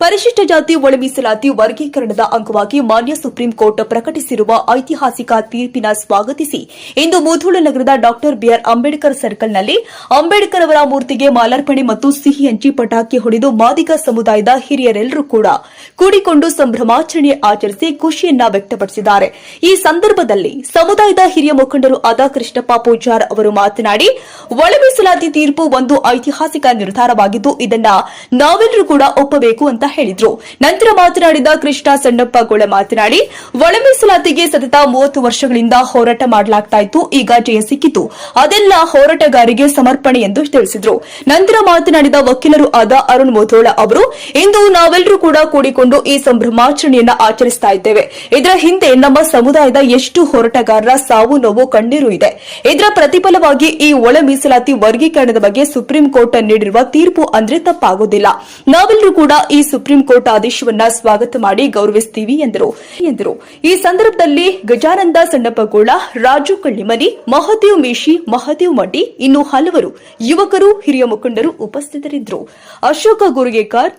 ಪರಿಶಿಷ್ಟ ಜಾತಿ ಒಳಮೀಸಲಾತಿ ವರ್ಗೀಕರಣದ ಅಂಗವಾಗಿ ಮಾನ್ಯ ಸುಪ್ರೀಂ ಕೋರ್ಟ್ ಪ್ರಕಟಿಸಿರುವ ಐತಿಹಾಸಿಕ ತೀರ್ಪಿನ ಸ್ವಾಗತಿಸಿ ಇಂದು ಮುಧೋಳ ನಗರದ ಡಾಕ್ಟರ್ ಬಿಆರ್ ಅಂಬೇಡ್ಕರ್ ಸರ್ಕಲ್ನಲ್ಲಿ ಅಂಬೇಡ್ಕರ್ ಅವರ ಮೂರ್ತಿಗೆ ಮಾಲಾರ್ಪಣೆ ಮತ್ತು ಸಿಹಿ ಹಂಚಿ ಪಟಾಕಿ ಹೊಡೆದು ಮಾದಿಗ ಸಮುದಾಯದ ಹಿರಿಯರೆಲ್ಲರೂ ಕೂಡ ಕೂಡಿಕೊಂಡು ಸಂಭ್ರಮಾಚರಣೆ ಆಚರಿಸಿ ಖುಷಿಯನ್ನ ವ್ಯಕ್ತಪಡಿಸಿದ್ದಾರೆ. ಈ ಸಂದರ್ಭದಲ್ಲಿ ಸಮುದಾಯದ ಹಿರಿಯ ಮುಖಂಡರು ಆದ ಕೃಷ್ಣಪ್ಪ ಪೂಜಾರ್ ಅವರು ಮಾತನಾಡಿ ಒಳಮೀಸಲಾತಿ ತೀರ್ಪು ಒಂದು ಐತಿಹಾಸಿಕ ನಿರ್ಧಾರವಾಗಿದ್ದು, ಇದನ್ನ ನಾವೆಲ್ಲರೂ ಕೂಡ ಒಪ್ಪಬೇಕು ಅಂತ ಹೇಳಿದ್ರು. ನಂತರ ಮಾತನಾಡಿದ ಕೃಷ್ಣ ಸಣ್ಣಪ್ಪಗೋಳ ಮಾತನಾಡಿ ಒಳ ಮೀಸಲಾತಿಗೆ ಸತತ ಮೂವತ್ತು ವರ್ಷಗಳಿಂದ ಹೋರಾಟ ಮಾಡಲಾಗ್ತಾ ಇತ್ತು, ಈಗ ಜಯ ಸಿಕ್ಕಿತು. ಅದೆಲ್ಲ ಹೋರಾಟಗಾರಿಗೆ ಸಮರ್ಪಣೆ ಎಂದು ತಿಳಿಸಿದ್ರು. ನಂತರ ಮಾತನಾಡಿದ ವಕೀಲರು ಆದ ಅರುಣ್ ಮೋಥೋಳ ಅವರು, ಇಂದು ನಾವೆಲ್ಲರೂ ಕೂಡ ಕೂಡಿಕೊಂಡು ಈ ಸಂಭ್ರಮಾಚರಣೆಯನ್ನ ಆಚರಿಸ್ತಾ ಇದ್ದೇವೆ. ಇದರ ಹಿಂದೆ ನಮ್ಮ ಸಮುದಾಯದ ಎಷ್ಟು ಹೋರಾಟಗಾರರ ಸಾವು ನೋವು ಕಣ್ಣೀರು ಇದೆ. ಇದರ ಪ್ರತಿಫಲವಾಗಿ ಈ ಒಳ ಮೀಸಲಾತಿ ವರ್ಗೀಕರಣದ ಬಗ್ಗೆ ಸುಪ್ರೀಂ ಕೋರ್ಟ್ ನೀಡಿರುವ ತೀರ್ಪು ಅಂದ್ರೆ ತಪ್ಪಾಗೋದಿಲ್ಲ. ನಾವೆಲ್ಲರೂ ಕೂಡ ಈ ಸುಪ್ರೀಂ ಕೋರ್ಟ್ ಆದೇಶವನ್ನ ಸ್ವಾಗತ ಮಾಡಿ ಗೌರವಿಸ್ತೀವಿ ಎಂದರು. ಎಂದರು. ಈ ಸಂದರ್ಭದಲ್ಲಿ ಗಜಾನಂದ ಸಣ್ಣಪ್ಪಗೋಳ ರಾಜು ಕಳ್ಳಿಮನಿ, ಮಹದೇವ್ ಮೇಶಿ, ಮಹದೇವ್ ಮಡ್ಡಿ, ಇನ್ನು ಹಲವರು ಯುವಕರು, ಹಿರಿಯ ಮುಖಂಡರು ಉಪಸ್ಥಿತರಿದ್ದರು. ಅಶೋಕ ಗುರುಗೇಕರ್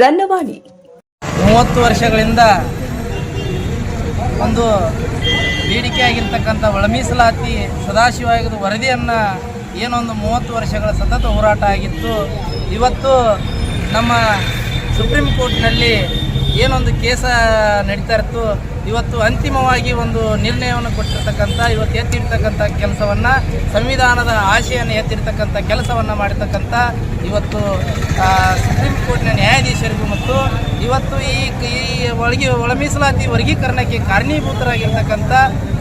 ರನ್ನವಾಣಿ ಮೂವತ್ತು ವರ್ಷಗಳಿಂದ ಒಂದು ಬೇಡಿಕೆಯಾಗಿರ್ತಕ್ಕಂಥ ಒಳ ಮೀಸಲಾತಿ ಸದಾಶಿವ ವರದಿಯನ್ನ ವರದಿಯನ್ನು ಏನೊಂದು ಮೂವತ್ತು ವರ್ಷಗಳ ಸತತ ಹೋರಾಟ ಆಗಿತ್ತು. ಇವತ್ತು ನಮ್ಮ ಸುಪ್ರೀಂ ಕೋರ್ಟ್ನಲ್ಲಿ ಏನೊಂದು ಕೇಸ ನಡೀತಾ ಇತ್ತು ಇವತ್ತು ಅಂತಿಮವಾಗಿ ಒಂದು ನಿರ್ಣಯವನ್ನು ಕೊಟ್ಟಿರ್ತಕ್ಕಂಥ, ಇವತ್ತು ಎತ್ತಿರ್ತಕ್ಕಂಥ ಕೆಲಸವನ್ನು, ಸಂವಿಧಾನದ ಆಶೆಯನ್ನು ಎತ್ತಿರ್ತಕ್ಕಂಥ ಕೆಲಸವನ್ನು ಮಾಡಿರ್ತಕ್ಕಂಥ ಇವತ್ತು ಸುಪ್ರೀಂ ಕೋರ್ಟ್ನ ನ್ಯಾಯಾಧೀಶರಿಗೂ ಮತ್ತು ಇವತ್ತು ಈ ಈ ಒಳಗೆ, ಒಳ ಮೀಸಲಾತಿ ವರ್ಗೀಕರಣಕ್ಕೆ ಕಾರಣೀಭೂತರಾಗಿರ್ತಕ್ಕಂಥ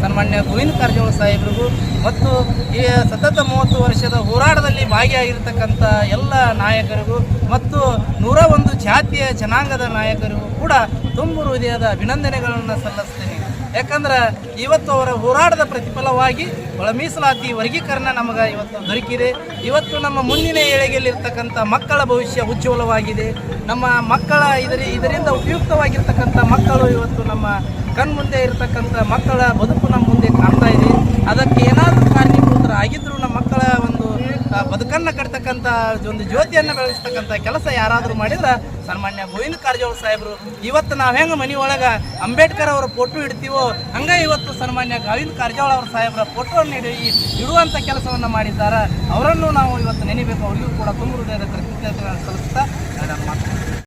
ಸನ್ಮಾನ್ಯ ಗೋವಿಂದ ಕಾರಜೋಳ ಸಾಹೇಬರಿಗೂ ಮತ್ತು ಈ ಸತತ ಮೂವತ್ತು ವರ್ಷದ ಹೋರಾಟದಲ್ಲಿ ಭಾಗಿಯಾಗಿರ್ತಕ್ಕಂಥ ಎಲ್ಲ ನಾಯಕರಿಗೂ ಮತ್ತು ನೂರ ಒಂದು ಜಾತಿಯ ಜನಾಂಗದ ನಾಯಕರು ಕೂಡ ತುಂಬು ಹೃದಯದ ಅಭಿನಂದನೆಗಳನ್ನು ಸಲ್ಲಿಸ್ತೇನೆ. ಯಾಕಂದ್ರೆ ಇವತ್ತು ಅವರ ಹೋರಾಟದ ಪ್ರತಿಫಲವಾಗಿ ಒಳ ಮೀಸಲಾತಿ ವರ್ಗೀಕರಣ ನಮಗೆ ಇವತ್ತು ದೊರಕಿದೆ. ಇವತ್ತು ನಮ್ಮ ಮುಂದಿನ ಏಳಿಗೆಯಲ್ಲಿರ್ತಕ್ಕಂಥ ಮಕ್ಕಳ ಭವಿಷ್ಯ ಉಜ್ವಲವಾಗಿದೆ. ನಮ್ಮ ಮಕ್ಕಳ ಇದರ, ಇದರಿಂದ ಉಪಯುಕ್ತವಾಗಿರ್ತಕ್ಕಂಥ ಮಕ್ಕಳು ಇವತ್ತು ನಮ್ಮ ಕಣ್ಮುಂದೆ ಇರತಕ್ಕಂಥ ಮಕ್ಕಳ ಬದುಕು ನಮ್ಮ ಮುಂದೆ ಕಾಣ್ತಾ ಇದೆ. ಅದಕ್ಕೆ ಏನಾದರೂ ಕಾರಣೀಭೂತರಾಗಿದ್ದರೂ ನಮ್ಮ ಮಕ್ಕಳ ಒಂದು ಆ, ಬದುಕನ್ನು ಕಟ್ತಕ್ಕಂಥ ಒಂದು ಜ್ಯೋತಿಯನ್ನು ಬೆಳೆಸ್ತಕ್ಕಂಥ ಕೆಲಸ ಯಾರಾದರೂ ಮಾಡಿದ್ರೆ ಸನ್ಮಾನ್ಯ ಗೋವಿಂದ ಕಾರಜೋಳ ಸಾಹೇಬರು, ಇವತ್ತು ನಾವು ಹೆಂಗೆ ಮನೆ ಒಳಗೆ ಅಂಬೇಡ್ಕರ್ ಅವರ ಫೋಟೋ ಇಡ್ತೀವೋ, ಹಂಗೆ ಇವತ್ತು ಸನ್ಮಾನ್ಯ ಗೋವಿಂದ ಕಾರಜೋಳ ಅವರ ಸಾಹೇಬರ ಫೋಟೋವನ್ನು ಇಡಿ ಇಡುವಂಥ ಕೆಲಸವನ್ನು ಮಾಡಿದ್ದಾರೆ ಅವರನ್ನು ನಾವು ಇವತ್ತು ನೆನೆಬೇಕು. ಅವರಿಗೂ ಕೂಡ ತುಂಬ ಹೃದಯದ ಕೃತಜ್ಞತೆಗಳನ್ನು ಸಲ್ಲಿಸ್ತಾ